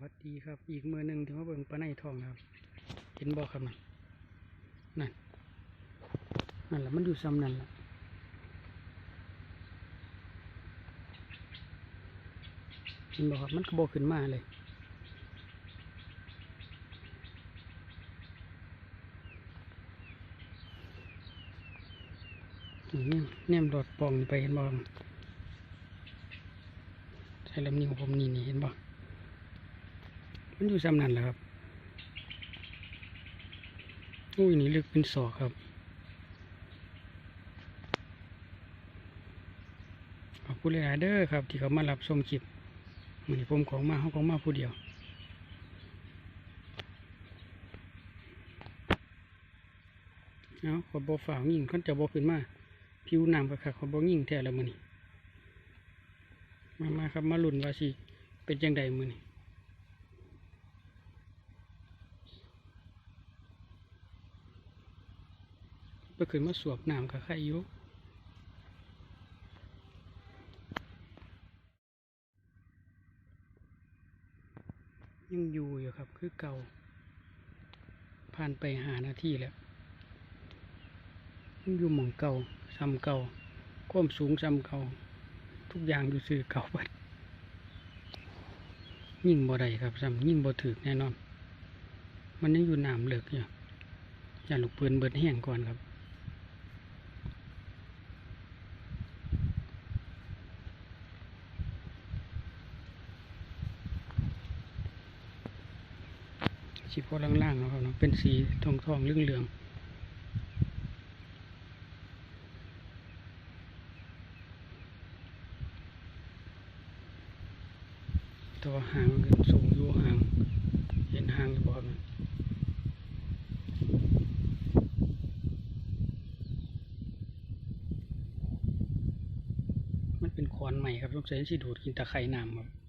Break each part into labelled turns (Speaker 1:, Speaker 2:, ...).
Speaker 1: วัสดีครับ อีกมือหนึ่งที่มาเบิ่งปลาในทองครับ เห็นบ่ครับนั่นนั่นนั่นแหละมันอยู่ซ้ำนั่นแหละเห็นบ่ครับมันก็บ่ขึ้นมาเลยนี่แนมดอดปองไปเห็นบ่ครับใช้ลำนิ้วผมนี่นี่เห็นบ่ มันอยู่ซ้ำนั่นแหละครับอุ้ยนี่ลึกเป็นศอกครับขอบคุณหลายเด้อครับ ที่เขามารับชมคลิปมันนี้ผมของมาเขาของมาผู้เดียวเอาขอบ่ฝ่าวยิ่งเขาจะบ่ขึ้นมา ผิวน้ำกับขาขอบ่ยิ่งแท้แล้วมันนี้มามาครับมาลุ่นว่าสิ เป็นจังใดมือนี้ ไปขึ้นมาสวบน้ำกับใครอยู่ยังอยู่อยู่ครับ คือเก่า ผ่านไปหานาทีแล้วยังอยู่หม่องเก่าซ้ำเก่าความสูงซ้ำเก่า ทุกอย่างอยู่สื่อเก่าบัดยิ่งบ่ได้ครับซ้ำยิ่งบ่ถึกแน่นอน มันยังอยู่น้ำเลิกอยู่อย่าลูกปืนเบิดแห้งก่อนครับ สีพอล่างๆนะครับเป็นสีทองทองๆเหลืองๆตัวหางมันสูงอยู่หาง เห็นหางหรือเปล่ามันเป็นขอนใหม่ครับต้องใช้สีดูดกินตะไคร่น้ำครับ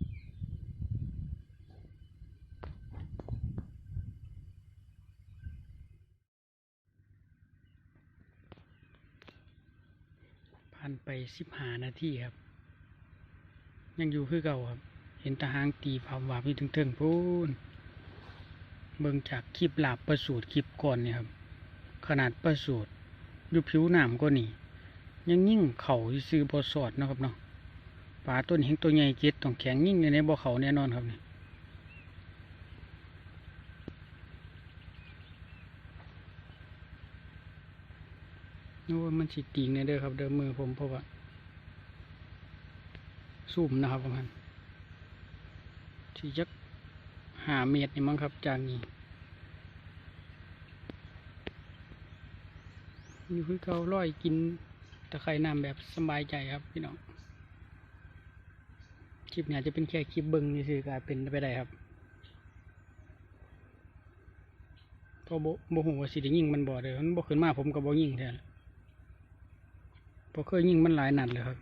Speaker 1: ผ่านไปสิบหานาทีครับ ยังอยู่คือเก่าครับ เห็นตาหางตีผาหวาบอยู่ถึงเทิงพูนเบิ่งจากคลิปหลาบประสูตรคลิปก่อนเนี่ยครับ ขนาดประสูตรอยู่ผิวหนามก็นี่ ยังยิ่งเข่าซื้อบอสอดนะครับเนาะปลาต้นเห็งตัวใหญ่เจ็ดต้องแข็งยิ่งในบ่อเขาแน่นอนครับนี่ โอ้ยมันสิติงในเด้อครับเดิมมือผมเพราะว่าซุ่มนะครับประมาณที่จักหาเมตรนี่มั้งครับ จากนี้อยู่คือเการ้อยกินตะไคร่น้ำแบบสบายใจครับ พี่น้องคลิปเนี้จะเป็นแค่คลิปเบิ้งนี่คือกลายเป็นไปได้ครับพราะโบโบหูว่าสิได้ยิงมันบ่เด้อมันบ่ขึ้นมาผมก็บ่ยิงแทน พราะเคยยิงมันหลายนัดเลยครับ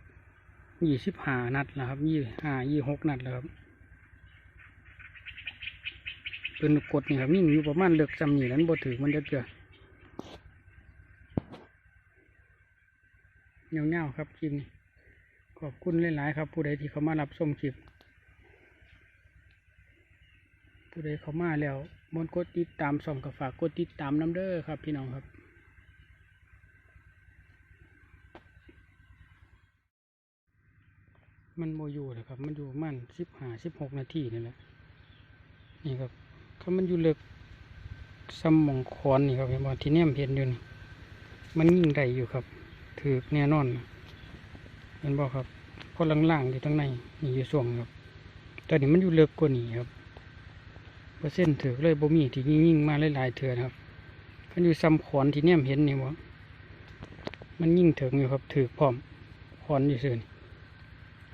Speaker 1: ยี่สิบห้านัดแล้วครับยี่ห้ายี่หกนัดแล้วครับเป็นกดนี่ครับยิงอยู่ประมาณเลือกจำนี่นั้นบ่ถือมันเดือดเกลือเงาๆครับคลิปนี้ขอบคุณหลายๆครับ ผู้ใดที่เขามารับชมคลิปผู้ใดเขามาแล้วมนกดติดตามส่องกับฝากกดติดตามน้ำเด้อครับ พี่น้องครับ มันโมอยู่เลยครับ มันอยู่มั่นสิบห้าสิบหกนาทีนี่แหละนี่ครับถ้ามันอยู่เลึกซ้ำมองคอนนี่ครับเห็นบ่ที่เนี่ยเห็นอยู่นี่มันยิ่งได้อยู่ครับ ถือแน่นอนเห็นบ่ครับเพอล่างๆอยู่ทั้งในนี่อยู่ส่วงครับตอนนี้มันอยู่เลิกกว่านี้ครับเปอร์เซ็นต์ถือเลยบ่มีที่ยิ่งๆมาหลายๆเถื่อนครับมันอยู่ซ้ำขอนที่เนี่ยเห็นนี่บ่มันยิ่งถึงอยู่ครับถือพร้อมขอนอยู่ซื่อนี่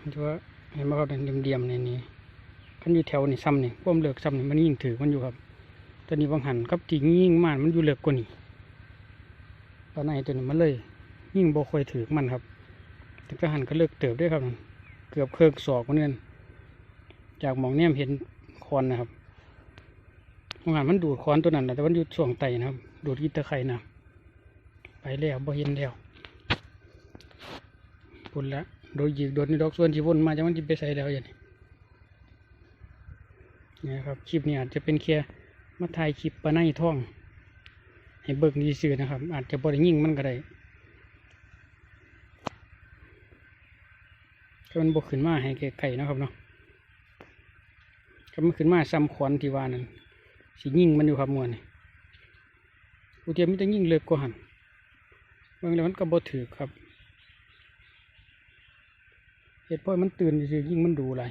Speaker 1: มันจะว่าเห็นบ่ครับเดียมๆในนี้คันอยู่แถวนี่ซ้ำนี่พวกเลิกซ้ำนี่มันยิ่งถือมันอยู่ครับตอนนี้บางหันครับที่ยิ่งมากมันอยู่เลิกกว่านี้ตอนไหนตัวนี้มันเลย ยิ่งบ่ค่อยถือมันครับแต่ก็หันก็เลิกเติบด้วยครับ เกือบเครื่องศอกมันเงินจากมองเนี่ยเห็นคอนนะครับมองหันมันดูดคอนตัวนั้นแต่มันอยู่ช่วงไตนะครับ ดูดกีตะไคร่นะไปแล้วบ่เห็นแล้วปุ่นละ โดยยิกโดดนี่ดอกส่วนที่วนมาจากมันจิไปใส่แล้วอย่างนี้นี่นะครับคลิปนี้อาจจะเป็นแค่มาถ่ายคลิปปลาในท่อง ให้เบิกดีซื่อนะครับ อาจจะบริยิ่งมันก็ได้ก็มันบกขึ้นมาให้ไก่นะครับเนาะก็มันขึ้นมาซ้ำขอนที่ว่านั่นสิยิ่งมันอยู่ครับมวนนี่อุเทียมมันจะยิ่งเลิกกว่าหันบางแล้วมันก็บ่ถือครับ เหตุเพราะมันตื่นซื่อยิ่งมันดูอะไร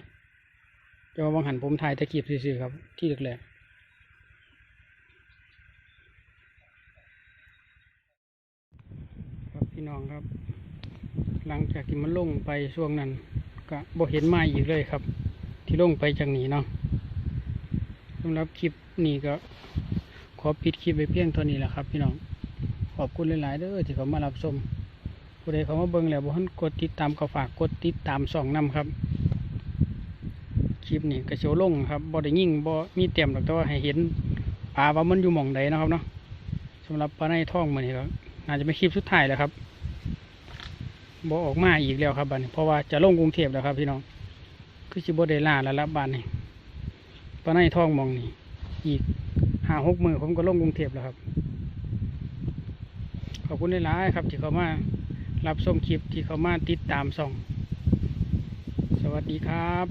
Speaker 1: จะมาบางหันผมถ่ายตะกีบซื่อครับ ที่แรกๆครับพี่น้องครับ หลังจากที่มันลงไปช่วงนั้น ก็บ่เห็นไม้อีกเลยครับ ที่ลงไปจากนี้เนาะสำหรับคลิปนี้ก็ ขอปิดคลิปไปเพียงเท่านี้แหละครับ พี่น้องขอบคุณหลาย ๆเด้อที่เขามารับชม ผู้ใดเขามาเบิ่งแล้วบ่ทันกดติดตามก็ฝากกดติดตามส่องนำครับ คลิปนี้กระเชียวลงครับบ่ได้ยิ่งบ่มีเต็มหรอกแต่ว่าให้เห็นปลาว่ามันอยู่หม่องใดนะครับเนาะสำหรับปลาในท้องมันนี่ก็น่าจะเป็นคลิปสุดท้ายแล้วครับบ่ออกมาอีกแล้วครับบัดนี้เพราะว่าจะลงกรุงเทพแล้วครับพี่น้องคือสิบ่ได้ล่าแล้วละบ้านนี้ปลาในท้องมองนี่อีกห้าหกมือผมก็ลงกรุงเทพแล้วครับ ขอบคุณหลายๆครับที่เขามา รับชมคลิปที่เขามาติดตามส่อง สวัสดีครับ